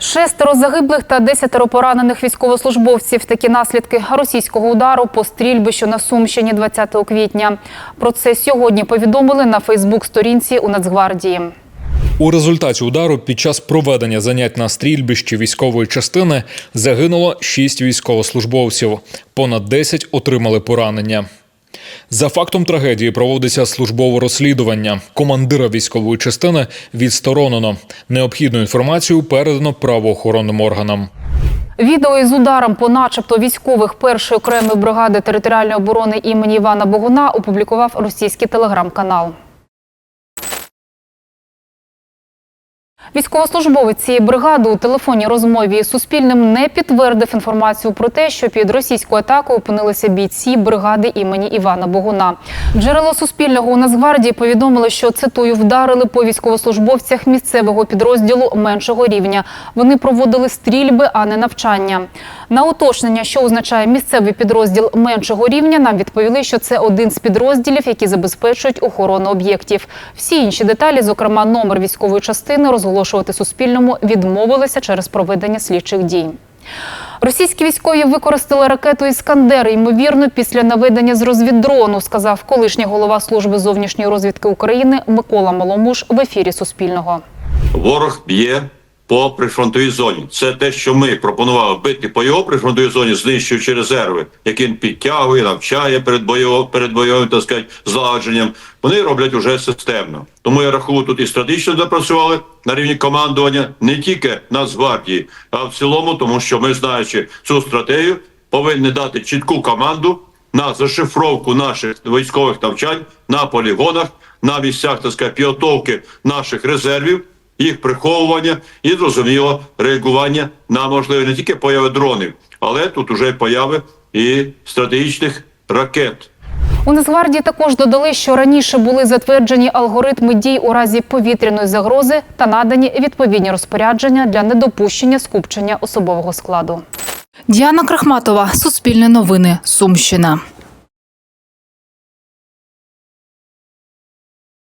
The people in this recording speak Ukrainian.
Шестеро загиблих та десятеро поранених військовослужбовців. Такі наслідки російського удару по стрільбищу на Сумщині 20 квітня. Про це сьогодні повідомили на Фейсбук-сторінці у Нацгвардії. У результаті удару під час проведення занять на стрільбищі військової частини загинуло 6 військовослужбовців. Понад 10 отримали поранення. За фактом трагедії проводиться службове розслідування. Командира військової частини відсторонено. Необхідну інформацію передано правоохоронним органам. Відео із ударом по начебто військових першої окремої бригади територіальної оборони імені Івана Богуна опублікував російський телеграм-канал. Військовослужбовець цієї бригади у телефонній розмові із Суспільним не підтвердив інформацію про те, що під російською атакою опинилися бійці бригади імені Івана Богуна. Джерело Суспільного у Нацгвардії повідомили, що цитую вдарили по військовослужбовцях місцевого підрозділу меншого рівня. Вони проводили стрільби, а не навчання. На уточнення, що означає місцевий підрозділ меншого рівня, нам відповіли, що це один з підрозділів, які забезпечують охорону об'єктів. Всі інші деталі, зокрема номер військової частини, розголошувати Суспільному відмовилися через проведення слідчих дій. Російські військові використали ракету «Іскандер», ймовірно, після наведення з розвіддрону, сказав колишній голова служби зовнішньої розвідки України Микола Маломуш в ефірі Суспільного. Ворог б'є по прифронтовій зоні. Це те, що ми пропонували бити по його прифронтовій зоні, знищуючи резерви, які він підтягує, навчає перед бойовим, перед бойовим так сказати, злагодженням. Вони роблять уже системно. Тому я рахую, тут і стратегічно допрацювали на рівні командування не тільки Нацгвардії, а в цілому, тому що ми, знаючи цю стратегію, повинні дати чітку команду на зашифровку наших військових навчань на полігонах, на місцях так сказати, підготовки наших резервів, їх приховування і зрозуміло реагування на можливі не тільки появи дронів, але тут уже появи і стратегічних ракет. У Нацгвардії також додали, що раніше були затверджені алгоритми дій у разі повітряної загрози та надані відповідні розпорядження для недопущення скупчення особового складу. Діана Крахматова, Суспільне новини, Сумщина.